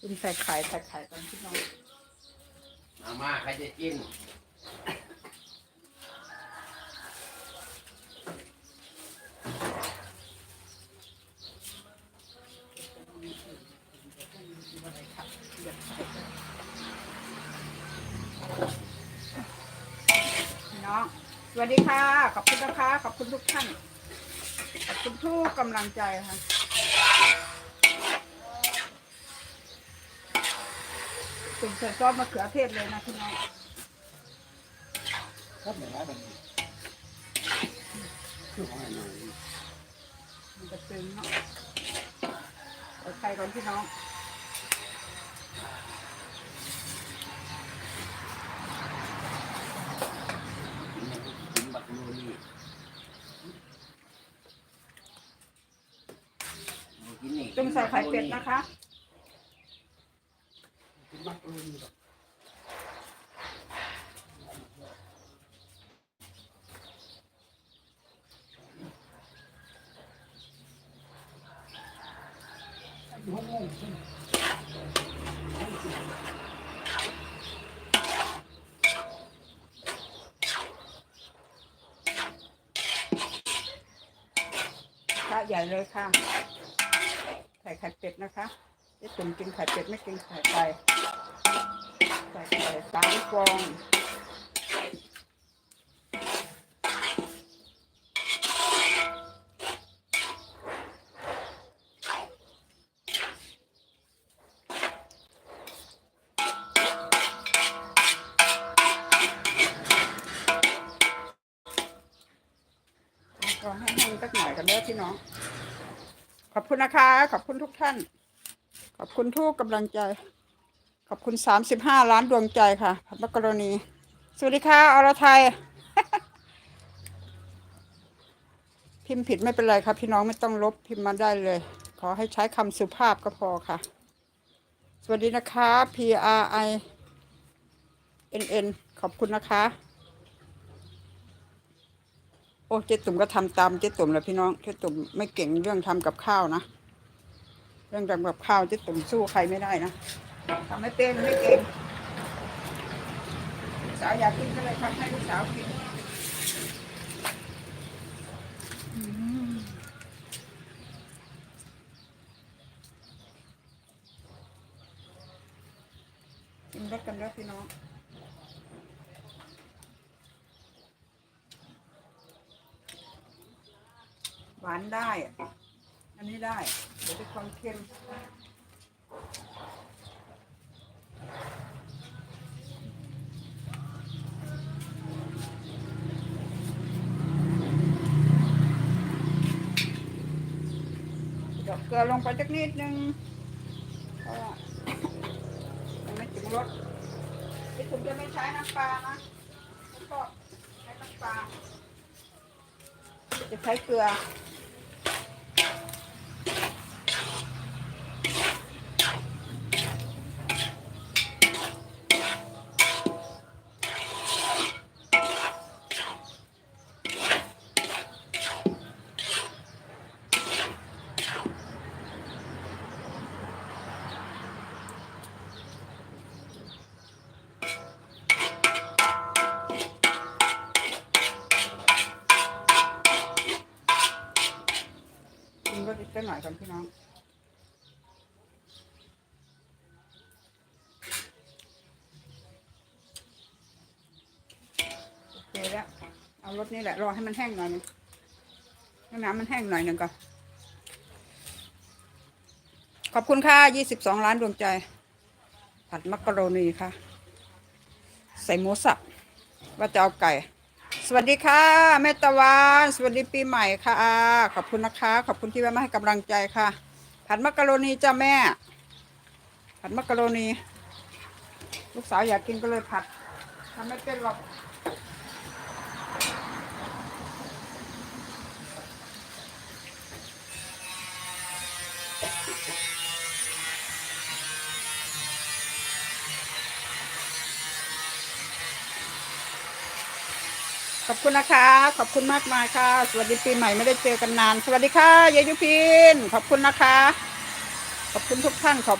กินใส่ไข่ใส่ไข่ตอนพี่น้องมาม่าใครจะกินพี่น้องสวัสดีค่ะ ขอบคุณนะคะ ขอบคุณทุกท่าน ขอบคุณทุกกำลังใจค่ะ ถึงใส่ซอสมะเขือเทศเลยนะพี่น้องครับเหนือแบบนี้คือของอะไรมันจะตึงเนาะเปิดไฟก่อนพี่น้องกินบักโนนี่กินนี่ตึงใส่ไข่เป็ดนะคะเป็น มักรูนี่หรอกอยู่ห้องงใช่ไหมค่ะใหญ่เลยค่ะใส่ไข่เป็ดนะคะจ๊ตุ่มกินไข่เป็ดไม่กินไข่ไก่ ใส่ไข่สามฟองรอให้แห้งสักหน่อยกันเด้อพี่น้อง ขอบคุณนะคะ ขอบคุณทุกท่าน ขอบคุณทุกกำลังใจ ขอบคุณสามสิบห้าล้านดวงใจค่ะผัดมักกะโรนี สวัสดีค่ะอรไทย พิมพ์ผิดไม่เป็นไรครับพี่น้องไม่ต้องลบพิมพ์มาได้เลย ขอให้ใช้คำสุภาพก็พอค่ะ สวัสดีนะคะ P R I N N ขอบคุณนะคะ โอ้เจ๊ตุ่มก็ทำตามเจ๊ตุ่มแหละพี่น้องเจ๊ตุ่มไม่เก่งเรื่องทำกับข้าวนะ เรื่องทำกับข้าวเจ๊ตุ่มสู้ใครไม่ได้นะ ทำไม่เป็นไม่เก่งลูกสาวอยากกินก็เลยทำให้ลูกสาวกินกินรสกันแล้วพี่น้องหวานได้ อันนี้ได้ เดี๋ยวเป็นความเค็ม เกลือลงไปสักนิดนึงเพราะว่ามันไม่ถึงรสที่ผมจะไม่ใช้น้ำปลานะแล้วก็ใช้น้ำปลาจะใช้เกลือ รสอีกสักหน่อยก่อนพี่น้องโอเคแล้วเอารสนี่แหละรอให้มันแห้งหน่อยนึงน้ำมันแห้งหน่อยหนึ่งก่อนขอบคุณค่ะยี่สิบสองล้านดวงใจ ผัดมักกะโรนีค่ะ ใส่หมูสับว่าจะเอาไก่ สวัสดีค่ะแม่ตะวันสวัสดีปีใหม่ค่ะ ขอบคุณนะคะ ขอบคุณที่แวะมาให้กำลังใจค่ะ ผัดมักกะโรนีจ้าแม่ ผัดมักกะโรนี ลูกสาวอยากกินก็เลยผัดทำไม่เป็นหรอก ขอบคุณนะคะ ขอบคุณมากมายค่ะ สวัสดีปีใหม่ไม่ได้เจอกันนาน สวัสดีค่ะยายยุพิน ขอบคุณนะคะ ขอบคุณทุกท่านขอบ